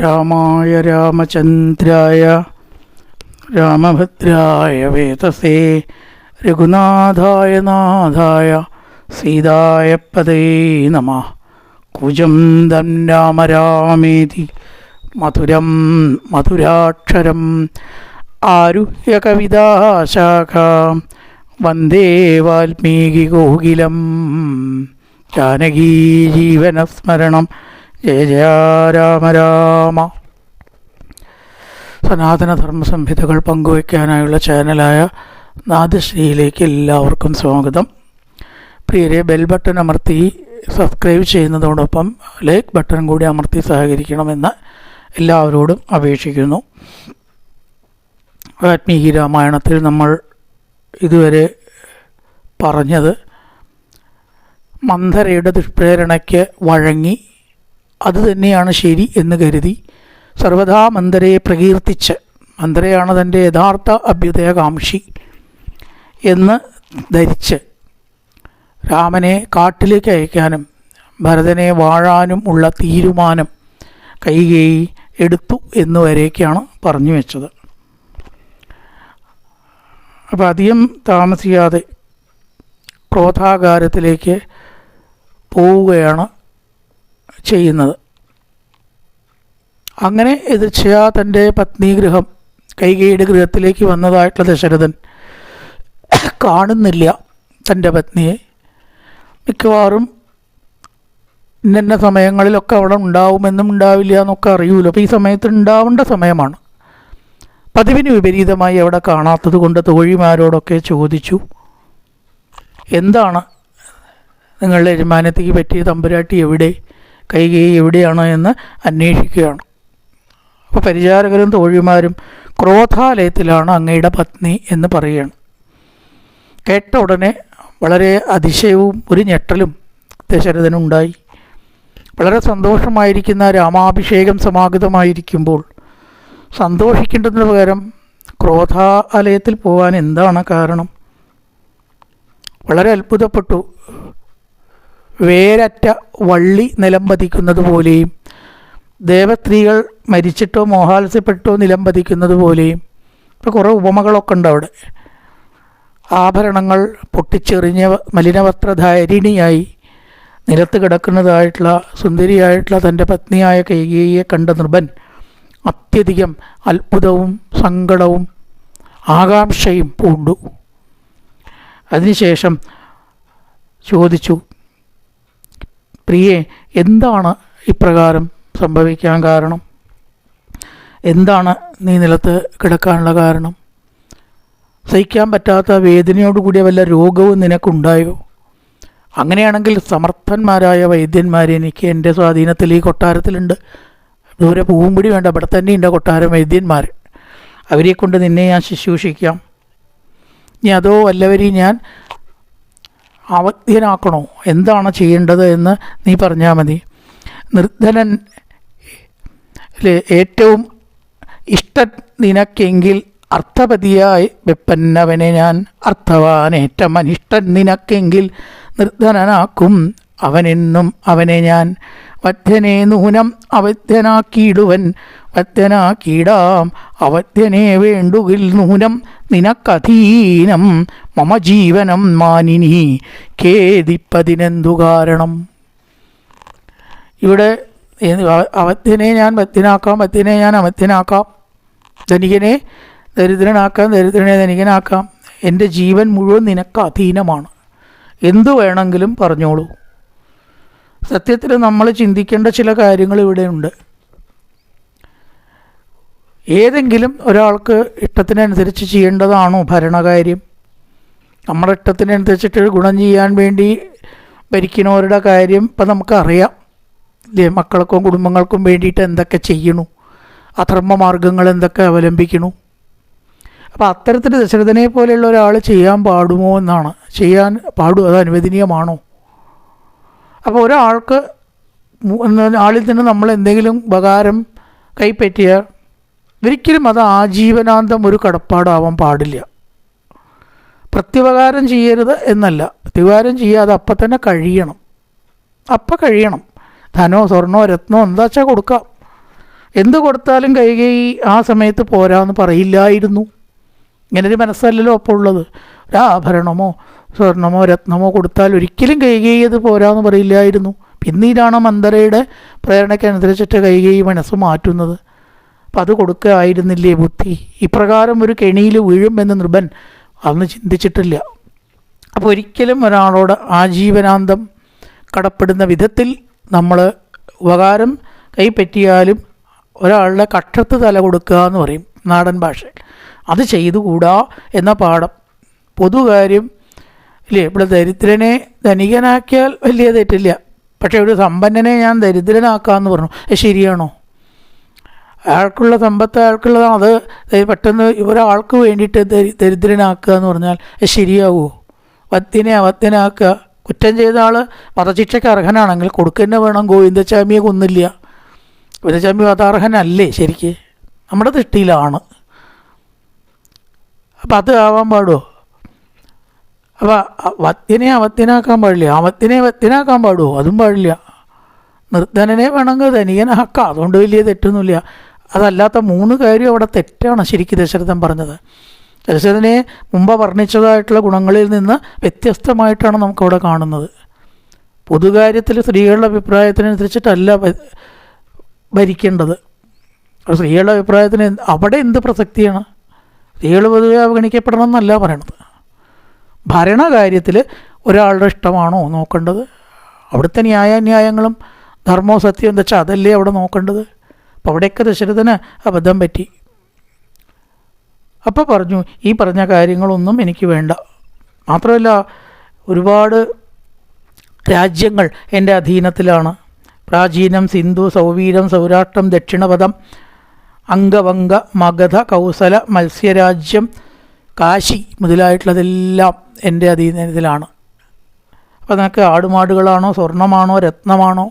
രാമായ രാമചന്ദ്രായ രാമഭദ്രായ വേതസേ രഘുനാഥായ നാഥായ സീതായ പദേ നമ. കുജം തം രാമരാമേതി മധുരം മധുരാക്ഷരം ആരുഹ്യ കവിതാശാഖ വന്ദേ വാൽമീകി ഗോകുലം ജാനകീ ജീവനസ്മരണം. ജയ ജയ രാമ രാമ. സനാതനധർമ്മ സംഹിതകൾ പങ്കുവയ്ക്കാനായുള്ള ചാനലായ നാദശ്രീയിലേക്ക് എല്ലാവർക്കും സ്വാഗതം. പ്രിയരെ ബെൽ ബട്ടൺ അമർത്തി സബ്സ്ക്രൈബ് ചെയ്യുന്നതോടൊപ്പം ലൈക്ക് ബട്ടൺ കൂടി അമർത്തി സഹകരിക്കണമെന്ന് എല്ലാവരോടും അപേക്ഷിക്കുന്നു. വാത്മീകി രാമായണത്തിൽ നമ്മൾ ഇതുവരെ പറഞ്ഞത് മന്ധരയുടെ ദുഷ്പ്രേരണയ്ക്ക് വഴങ്ങി അത് തന്നെയാണ് ശരി എന്ന് കരുതി സർവദാ മന്ദരയെ പ്രകീർത്തിച്ച് മന്ദരയാണ് തന്റെ യഥാർത്ഥ അഭ്യുദയകാംക്ഷി എന്ന് ധരിച്ച് രാമനെ കാട്ടിലേക്ക് അയക്കാനും ഭരതനെ വാഴാനും ഉള്ള തീരുമാനം കൈകേയി എടുത്തു എന്നുവരേക്കാണ് പറഞ്ഞു വെച്ചത്. അപ്പോൾ അധികം താമസിയാതെ ക്രോധാകാരത്തിലേക്ക് പോവുകയാണ് ചെയ്യുന്നത്. അങ്ങനെ എതിർച്ചയാ തന്റെ പത്നി ഗൃഹം കൈകേയുടെ ഗൃഹത്തിലേക്ക് വന്നതായിട്ടുള്ള ദശരഥൻ കാണുന്നില്ല തന്റെ പത്നിയെ. മിക്കവാറും ഇന്ന സമയങ്ങളിലൊക്കെ അവിടെ ഉണ്ടാവുമെന്നും ഉണ്ടാവില്ല എന്നൊക്കെ അറിയൂല. അപ്പോൾ ഈ സമയത്ത് ഉണ്ടാവേണ്ട സമയമാണ്. പതിവിന് വിപരീതമായി അവിടെ കാണാത്തത് കൊണ്ട് തോഴിമാരോടൊക്കെ ചോദിച്ചു എന്താണ് നിങ്ങളുടെ യജമാനത്തേക്ക് പറ്റിയ തമ്പുരാട്ടി എവിടെ? കൈകൈ എവിടെയാണ് എന്ന് അന്വേഷിക്കുകയാണ്. അപ്പോൾ പരിചാരകരും തോഴിമാരും ക്രോധാലയത്തിലാണ് അങ്ങയുടെ പത്നി എന്ന് പറയുകയാണ്. കേട്ട ഉടനെ വളരെ അതിശയവും ഒരു ഞെട്ടലും ദശരഥനുണ്ടായി. വളരെ സന്തോഷമായിരിക്കുന്ന രാമാഭിഷേകം സമാഗതമായിരിക്കുമ്പോൾ സന്തോഷിക്കേണ്ടതിന് പകരം ക്രോധാലയത്തിൽ പോകാൻ എന്താണ് കാരണം? വളരെ അത്ഭുതപ്പെട്ടു വേരറ്റ വള്ളി നിലംപതിക്കുന്നത് പോലെയും ദേവസ്ത്രീകൾ മരിച്ചിട്ടോ മോഹാത്സ്യപ്പെട്ടോ നിലംപതിക്കുന്നത് പോലെയും ഇപ്പോൾ കുറേ ഉപമകളൊക്കെ ഉണ്ട് അവിടെ. ആഭരണങ്ങൾ പൊട്ടിച്ചെറിഞ്ഞ മലിനവസ്ത്രധാരിണിയായി നിലത്ത് കിടക്കുന്നതായിട്ടുള്ള സുന്ദരിയായിട്ടുള്ള തന്റെ പത്നിയായ കൈകേയെ കണ്ട നൃപൻ അത്യധികം അത്ഭുതവും സങ്കടവും ആകാംക്ഷയും പൂണ്ടു. അതിനുശേഷം ചോദിച്ചു പ്രിയെ എന്താണ് ഇപ്രകാരം സംഭവിക്കാൻ കാരണം? എന്താണ് നീ നിലത്ത് കിടക്കാനുള്ള കാരണം? സഹിക്കാൻ പറ്റാത്ത വേദനയോടുകൂടിയ വല്ല രോഗവും നിനക്കുണ്ടായോ? അങ്ങനെയാണെങ്കിൽ സമർത്ഥന്മാരായ വൈദ്യന്മാർ എനിക്ക് എന്റെ സ്വാധീനത്തിൽ ഈ കൊട്ടാരത്തിലുണ്ട്. ദൂരെ പൂവുംപിടി വേണ്ട ഇവിടെ തന്നെയുണ്ട് കൊട്ടാരം വൈദ്യന്മാർ. അവരെ കൊണ്ട് നിന്നെ ഞാൻ ശുശ്രൂഷിക്കാം. ഇനി അതോ വല്ലവരെയും ഞാൻ അവധ്യനാക്കണോ എന്താണ് ചെയ്യേണ്ടത് എന്ന് നീ പറഞ്ഞാൽ മതി. നിർദ്ധനൻ ഏറ്റവും ഇഷ്ട നിനക്കെങ്കിൽ അർത്ഥപതിയായി വെപ്പന്നവനെ ഞാൻ അർത്ഥവാനേറ്റം. അനിഷ്ടൻ നിനക്കെങ്കിൽ നിർധനനാക്കും. അവനെന്നും അവനെ ഞാൻ വധ്യനെ നൂനം അവധ്യനാക്കിയിടുവൻ. വധ്യനാക്കിയിടാം അവധ്യനെ വേണ്ടുകിൽ നൂനം നിനക്കധീനം. മമ ജീവനം മാനിനി ഖേദിപ്പതിനെന്തു കാരണം? ഇവിടെ അവധ്യനെ ഞാൻ വധ്യനാക്കാം വധ്യനെ ഞാൻ അവധ്യനാക്കാം ധനികനെ ദരിദ്രനാക്കാം ദരിദ്രനെ ധനികനാക്കാം. എന്റെ ജീവൻ മുഴുവൻ നിനക്ക് അധീനമാണ് എന്തു വേണമെങ്കിലും പറഞ്ഞോളൂ. സത്യത്തിൽ നമ്മൾ ചിന്തിക്കേണ്ട ചില കാര്യങ്ങൾ ഇവിടെയുണ്ട് ഏതെങ്കിലും ഒരാൾക്ക് ഇഷ്ടത്തിനനുസരിച്ച് ചെയ്യേണ്ടതാണോ ഭരണകാര്യം? നമ്മുടെ ഇഷ്ടത്തിനനുസരിച്ചിട്ട് ഗുണം ചെയ്യാൻ വേണ്ടി ഭരിക്കുന്നവരുടെ കാര്യം ഇപ്പം നമുക്കറിയാം. ഇല്ലേ മക്കൾക്കും കുടുംബങ്ങൾക്കും വേണ്ടിയിട്ട് എന്തൊക്കെ ചെയ്യണു അധർമ്മ മാർഗങ്ങൾ എന്തൊക്കെ അവലംബിക്കണു അപ്പോൾ അത്തരത്തിൽ ദശരഥനെ പോലെയുള്ള ഒരാൾ ചെയ്യാൻ പാടുമോ എന്നാണ്? ചെയ്യാൻ പാടുമോ അത് അനുവദനീയമാണോ? അപ്പോൾ ഒരാൾക്ക് ആളിൽ നിന്ന് നമ്മൾ എന്തെങ്കിലും ഉപകാരം കൈപ്പറ്റിയാൽ ഒരിക്കലും അത് ആജീവനാന്തം ഒരു കടപ്പാടാവാൻ പാടില്ല. പ്രത്യുപകാരം ചെയ്യരുത് എന്നല്ല. പ്രത്യുപകാരം ചെയ്യാതെ അപ്പം തന്നെ കഴിയണം. അപ്പം കഴിയണം. ധനോ സ്വർണോ രത്നോ എന്താ വെച്ചാൽ കൊടുക്കാം. എന്ത് കൊടുത്താലും കൈകൈ ആ സമയത്ത് പോരാന്ന് പറയില്ലായിരുന്നു. ഇങ്ങനൊരു മനസ്സല്ലല്ലോ അപ്പോൾ ഉള്ളത്. ഒരു ആഭരണമോ സ്വർണമോ രത്നമോ കൊടുത്താൽ ഒരിക്കലും കൈകേയത് പോരാന്ന് പറയില്ലായിരുന്നു. പിന്നീടാണ് മന്ദരയുടെ പ്രേരണയ്ക്കനുസരിച്ചിട്ട് കൈകേയി മനസ്സ് മാറ്റുന്നത്. അപ്പം അത് കൊടുക്കുകയായിരുന്നില്ലേ ബുദ്ധി? ഇപ്രകാരം ഒരു കെണിയിൽ വീഴുമെന്ന് നൃപൻ അന്ന് ചിന്തിച്ചിട്ടില്ല. അപ്പോൾ ഒരിക്കലും ഒരാളോട് ആജീവനാന്തം കടപ്പെടുന്ന വിധത്തിൽ നമ്മൾ ഉപകാരം കൈപ്പറ്റിയാലും ഒരാളുടെ കക്ഷത്ത് തല കൊടുക്കുക എന്ന് പറയും നാടൻ ഭാഷയിൽ. അത് ചെയ്തുകൂടാ എന്ന പാഠം. പൊതുകാര്യം ഇല്ലേ? ഇവിടെ ദരിദ്രനെ ധനികനാക്കിയാൽ വലിയ തെറ്റില്ല. പക്ഷേ ഒരു സമ്പന്നനെ ഞാൻ ദരിദ്രനാക്കാമെന്ന് പറഞ്ഞു. ശരിയാണോ? അയാൾക്കുള്ള സമ്പത്ത് അയാൾക്കുള്ളതാണ്. അത് പെട്ടെന്ന് ഒരാൾക്ക് വേണ്ടിയിട്ട് ദരി- ദരിദ്രനാക്കുക എന്ന് പറഞ്ഞാൽ ശരിയാവുമോ വത്തിനെ അവത്തിനാക്കുക കുറ്റം ചെയ്ത ആൾ വധശിക്ഷയ്ക്ക് അർഹനാണെങ്കിൽ കൊടുക്കുന്ന വേണം. ഗോവിന്ദസ്വാമിയെ കൊന്നില്ല. ഗോവിന്ദസ്വാമി വധാർഹനല്ലേ ശരിക്ക്? നമ്മുടെ ദൃഷ്ടിയിലാണ്. അപ്പം അത് ആവാൻ പാടുമോ അപ്പം വത്തിനെ അവത്തിനാക്കാൻ പാടില്ല. അവത്തിനെ വത്തിനാക്കാൻ പാടുമോ അതും പാടില്ല. നിർദ്ധനനെ വേണമെങ്കിൽ ധനികനാക്കാം അതുകൊണ്ട് വലിയ തെറ്റൊന്നുമില്ല. അതല്ലാത്ത മൂന്ന് കാര്യം അവിടെ തെറ്റാണ് ശരിക്കും ദശരഥൻ പറഞ്ഞത്. ദശരഥനെ മുമ്പ് വർണിച്ചതായിട്ടുള്ള ഗുണങ്ങളിൽ നിന്ന് വ്യത്യസ്തമായിട്ടാണ് നമുക്കവിടെ കാണുന്നത്. പൊതുകാര്യത്തിൽ സ്ത്രീകളുടെ അഭിപ്രായത്തിനനുസരിച്ചിട്ടല്ല ഭരിക്കേണ്ടത്. അപ്പോൾ സ്ത്രീകളുടെ അഭിപ്രായത്തിന് അവിടെ എന്ത് പ്രസക്തിയാണ്? സ്ത്രീകൾ പൊതുവെ അവഗണിക്കപ്പെടണം എന്നല്ല പറയണത്. ഭരണകാര്യത്തിൽ ഒരാളുടെ ഇഷ്ടമാണോ നോക്കേണ്ടത്? അവിടുത്തെ ന്യായാന്യായങ്ങളും ധർമ്മവും സത്യം എന്താ വെച്ചാൽ അതല്ലേ അവിടെ നോക്കേണ്ടത്? അപ്പോൾ അവിടെയൊക്കെ ദശരഥന് അബദ്ധം പറ്റി. അപ്പോൾ പറഞ്ഞു ഈ പറഞ്ഞ കാര്യങ്ങളൊന്നും എനിക്ക് വേണ്ട. മാത്രമല്ല ഒരുപാട് രാജ്യങ്ങൾ എന്റെ അധീനത്തിലാണ്. പ്രാചീനം സിന്ധു സൗവീരം സൗരാഷ്ട്രം ദക്ഷിണപഥം അംഗവംഗ മഗധ കൗസല മത്സ്യരാജ്യം കാശി മുതലായിട്ടുള്ളതെല്ലാം എന്റെ അധീനത്തിലാണ് അപ്പോൾ നിനക്ക് ആടുമാടുകളാണോ സ്വർണമാണോ രത്നമാണോ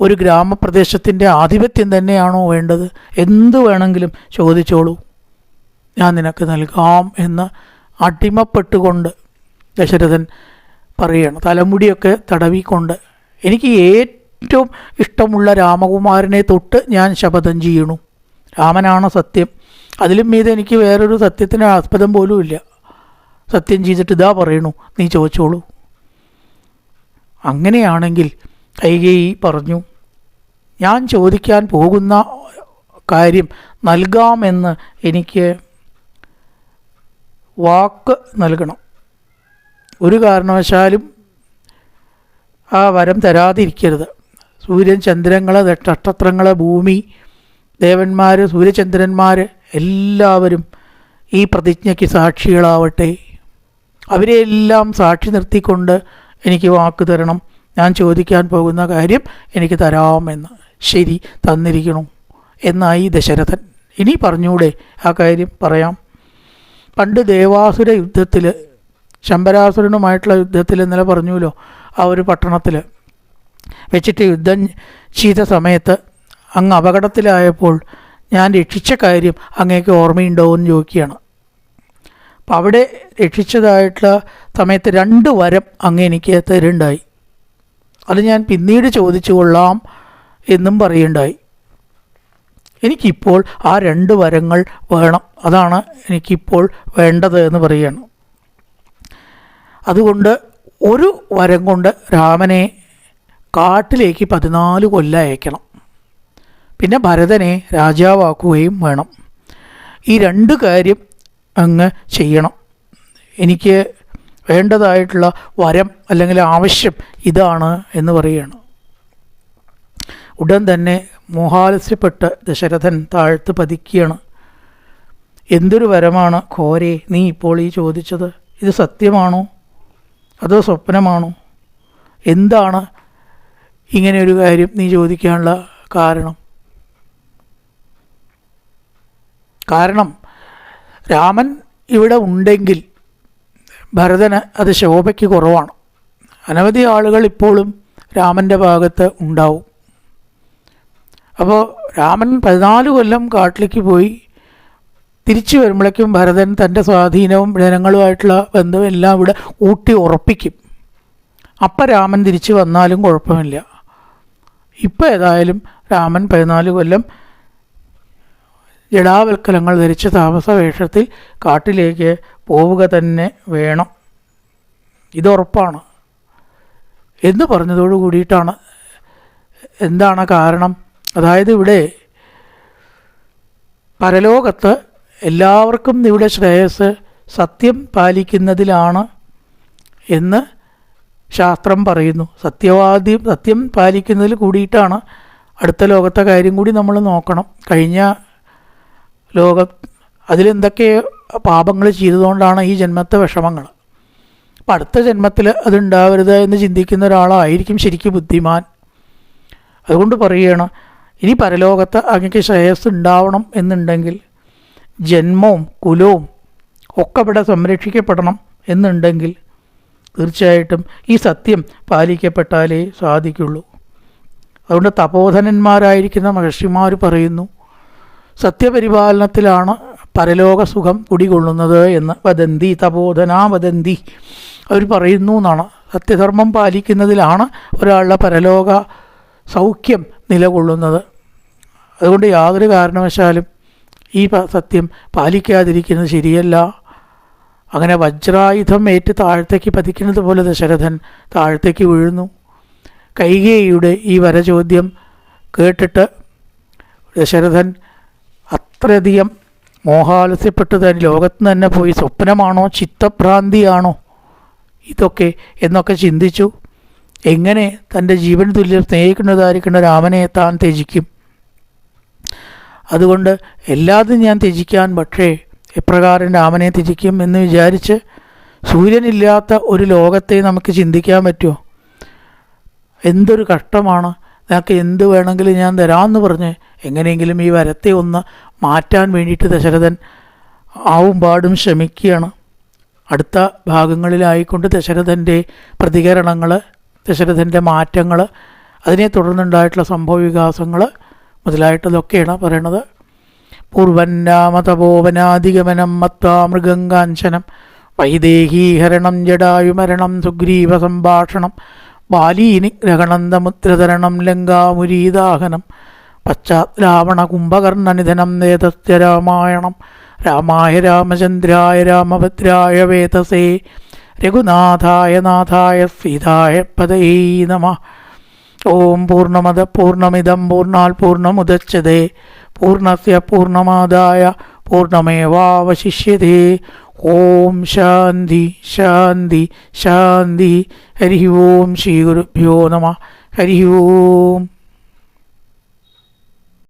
ഒരു ഗ്രാമപ്രദേശത്തിന്റെ ആധിപത്യം തന്നെയാണോ വേണ്ടത്? എന്തു വേണമെങ്കിലും ചോദിച്ചോളൂ. ഞാൻ നിനക്ക് നൽകാം എന്ന് അടിമപ്പെട്ടുകൊണ്ട് ദശരഥൻ പറയുകയാണ് തലമുടിയൊക്കെ തടവിക്കൊണ്ട് എനിക്ക് ഏറ്റവും ഇഷ്ടമുള്ള രാമകുമാരനെ തൊട്ട് ഞാൻ ശപഥം ചെയ്യണു. രാമനാണ് സത്യം? അതിലും മീതെ എനിക്ക് വേറൊരു സത്യത്തിന് ആസ്പദം പോലും ഇല്ല. സത്യം ചെയ്തിട്ട് ഇതാ പറയണു. നീ ചോദിച്ചോളൂ. അങ്ങനെയാണെങ്കിൽ കൈകേയി പറഞ്ഞു ഞാൻ ചോദിക്കാൻ പോകുന്ന കാര്യം നൽകാമെന്ന് എനിക്ക് വാക്ക് നൽകണം. ഒരു കാരണവശാലും ആ വരം തരാതിരിക്കരുത്. സൂര്യൻ ചന്ദ്രങ്ങൾ നക്ഷത്രങ്ങൾ ഭൂമി ദേവന്മാർ സൂര്യചന്ദ്രന്മാർ എല്ലാവരും ഈ പ്രതിജ്ഞയ്ക്ക് സാക്ഷികളാവട്ടെ. അവരെയെല്ലാം സാക്ഷി നിർത്തിക്കൊണ്ട് എനിക്ക് വാക്ക് തരണം. ഞാൻ ചോദിക്കാൻ പോകുന്ന കാര്യം എനിക്ക് തരാമെന്ന് ശരി തന്നിരിക്കണം എന്നായി ദശരഥൻ. ഇനി പറഞ്ഞൂടെ ആ കാര്യം പറയാം. പണ്ട് ദേവാസുര യുദ്ധത്തിൽ ശമ്പരാസുരനുമായിട്ടുള്ള യുദ്ധത്തിൽ ഇന്നലെ പറഞ്ഞുല്ലോ ആ ഒരു പട്ടണത്തിൽ വെച്ചിട്ട് യുദ്ധം ചെയ്ത സമയത്ത് അങ്ങ് അപകടത്തിലായപ്പോൾ ഞാൻ രക്ഷിച്ച കാര്യം അങ്ങേക്ക് ഓർമ്മയുണ്ടോ എന്ന് ചോദിക്കുകയാണ്. അപ്പം അവിടെ രക്ഷിച്ചതായിട്ടുള്ള സമയത്ത് രണ്ട് വരം അങ്ങ് എനിക്ക് തരുണ്ടായി. അത് ഞാൻ പിന്നീട് ചോദിച്ചു കൊള്ളാം എന്നും പറയുണ്ടായി. എനിക്കിപ്പോൾ ആ രണ്ട് വരങ്ങൾ വേണം. അതാണ് എനിക്കിപ്പോൾ വേണ്ടത് എന്ന് പറയുകയാണ്. അതുകൊണ്ട് ഒരു വരം കൊണ്ട് രാമനെ കാട്ടിലേക്ക് പതിനാല് കൊല്ലം അയക്കണം. പിന്നെ ഭരതനെ രാജാവാക്കുകയും വേണം. ഈ രണ്ട് കാര്യം അങ്ങ് ചെയ്യണം. എനിക്ക് വേണ്ടതായിട്ടുള്ള വരം അല്ലെങ്കിൽ ആവശ്യം ഇതാണ് എന്ന് പറയുകയാണ്. ഉടൻ തന്നെ മോഹാലസ്യപ്പെട്ട് ദശരഥൻ താഴ്ത്ത് പതിക്കുകയാണ്. എന്തൊരു വരമാണ് ഘോരെ നീ ഇപ്പോൾ ഈ ചോദിച്ചത്? ഇത് സത്യമാണോ? അതോ സ്വപ്നമാണോ? എന്താണ് ഇങ്ങനെ ഒരു കാര്യം നീ ചോദിക്കാനുള്ള കാരണം? കാരണം രാമൻ ഇവിടെ ഉണ്ടെങ്കിൽ ഭരതന് അത് ശോഭയ്ക്ക് കുറവാണ്. അനവധി ആളുകൾ ഇപ്പോഴും രാമന്റെ ഭാഗത്ത് ഉണ്ടാവും. അപ്പോൾ രാമൻ പതിനാല് കൊല്ലം കാട്ടിലേക്ക് പോയി തിരിച്ചു വരുമ്പോഴേക്കും ഭരതൻ തന്റെ സ്വാധീനവും ജനങ്ങളുമായിട്ടുള്ള ബന്ധവും എല്ലാം ഇവിടെ ഊട്ടി ഉറപ്പിക്കും. അപ്പം രാമൻ തിരിച്ചു വന്നാലും കുഴപ്പമില്ല. ഇപ്പം ഏതായാലും രാമൻ പതിനാല് കൊല്ലം ജടാവൽക്കലങ്ങൾ ധരിച്ച താമസവേഷത്തിൽ കാട്ടിലേക്ക് പോവുക തന്നെ വേണം. ഇതുറപ്പാണ് എന്ന് പറഞ്ഞതോടു കൂടിയിട്ടാണ്. എന്താണ് കാരണം? അതായത് ഇവിടെ പരലോകത്ത് എല്ലാവർക്കും ഇവിടെ ശ്രേയസ് സത്യം പാലിക്കുന്നതിലാണ് എന്ന് ശാസ്ത്രം പറയുന്നു. സത്യവാദി സത്യം പാലിക്കുന്നതിൽ കൂടിയിട്ടാണ് അടുത്ത ലോകത്തെ കാര്യം കൂടി നമ്മൾ നോക്കണം. കഴിഞ്ഞ ലോകം അതിലെന്തൊക്കെ പാപങ്ങൾ ചെയ്തതുകൊണ്ടാണ് ഈ ജന്മത്തെ വിഷമങ്ങൾ അപ്പം അടുത്ത ജന്മത്തിൽ അതുണ്ടാവരുത് എന്ന് ചിന്തിക്കുന്ന ഒരാളായിരിക്കും ശരിക്കും ബുദ്ധിമാൻ. അതുകൊണ്ട് പറയുകയാണ് ഇനി പരലോകത്ത് അങ്ങക്ക് ശ്രേയസ് ഉണ്ടാവണം എന്നുണ്ടെങ്കിൽ ജന്മവും കുലവും ഒക്കെ ഇവിടെ സംരക്ഷിക്കപ്പെടണം എന്നുണ്ടെങ്കിൽ തീർച്ചയായിട്ടും ഈ സത്യം പാലിക്കപ്പെട്ടാലേ സാധിക്കുള്ളൂ. അതുകൊണ്ട് തപോധനന്മാരായിരിക്കുന്ന മഹർഷിമാർ പറയുന്നു സത്യപരിപാലനത്തിലാണ് പരലോകസുഖം കുടികൊള്ളുന്നത് എന്ന്. വദന്തി തപോധനാ വദന്തി. അവർ പറയുന്നു എന്നാണ്. സത്യധർമ്മം പാലിക്കുന്നതിലാണ് ഒരാളുടെ പരലോക സൗഖ്യം നിലകൊള്ളുന്നത്. അതുകൊണ്ട് യാതൊരു കാരണവശാലും ഈ സത്യം പാലിക്കാതിരിക്കുന്നത് ശരിയല്ല. അങ്ങനെ വജ്രായുധം ഏറ്റ് താഴത്തേക്ക് പതിക്കുന്നത് പോലെ ദശരഥൻ താഴത്തേക്ക് വീഴുന്നു. കൈകേയിയുടെ ഈ വരചോദ്യം കേട്ടിട്ട് ദശരഥൻ അത്രയധികം മോഹാലസ്യപ്പെട്ട് തന്നെ ലോകത്ത് തന്നെ പോയി സ്വപ്നമാണോ ചിത്തഭ്രാന്തിയാണോ ഇതൊക്കെ എന്നൊക്കെ ചിന്തിച്ചു. എങ്ങനെ തന്റെ ജീവൻ തുല്യം സ്നേഹിക്കുന്നതായിരിക്കുന്ന രാമനെ താൻ ത്യജിക്കും. അതുകൊണ്ട് എല്ലാതും ഞാൻ ത്യജിക്കാൻ പക്ഷേ എപ്രകാരം രാമനെ ത്യജിക്കും എന്ന് വിചാരിച്ച് സൂര്യനില്ലാത്ത ഒരു ലോകത്തെ നമുക്ക് ചിന്തിക്കാൻ പറ്റുമോ? എന്തൊരു കഷ്ടമാണ് നിനക്ക് എന്ത് വേണമെങ്കിലും ഞാൻ തരാമെന്ന് പറഞ്ഞ് എങ്ങനെയെങ്കിലും ഈ വരത്തെ ഒന്ന് മാറ്റാൻ വേണ്ടിയിട്ട് ദശരഥൻ ആവും പാടും ശ്രമിക്കുകയാണ്. അടുത്ത ഭാഗങ്ങളിലായിക്കൊണ്ട് ദശരഥന്റെ പ്രതികരണങ്ങൾ ദശരഥന്റെ മാറ്റങ്ങൾ അതിനെ തുടർന്നുണ്ടായിട്ടുള്ള സംഭവ വികാസങ്ങൾ മുതലായിട്ടതൊക്കെയാണ് പറയണത്. പൂർവന്നാമതപോവനാധിഗമനം മത്വാ മൃഗങ്കാഞ്ചനം വൈദേഹീഹരണം ജടായുമരണം സുഗ്രീവ സംഭാഷണം ബാലീനിഗ്രഹണന്തമുദ്രതരണം ലങ്കാമുരീദാഹനം. പശ്ചാത്രാവണ കുംഭകർണനിധനം നേതസ്യ രാമായണം. രാമായ രാമചന്ദ്രായ രാമഭദ്രായ വേതസേ. രഘുനാഥായ നാഥായ സീതായ പദയേ നമ. ഓം പൂർണമത പൂർണമിതം പൂർണാൽ പൂർണമുദച്ഛതേ പൂർണസ്യ പൂർണമാദായ പൂർണമേവാവശിഷ്യതേ ഓം ശാന്തി ശാന്തി ശാന്തി ഹരി ഓം ശ്രീ ഗുരുഭ്യോ നമ ഹരി ഓം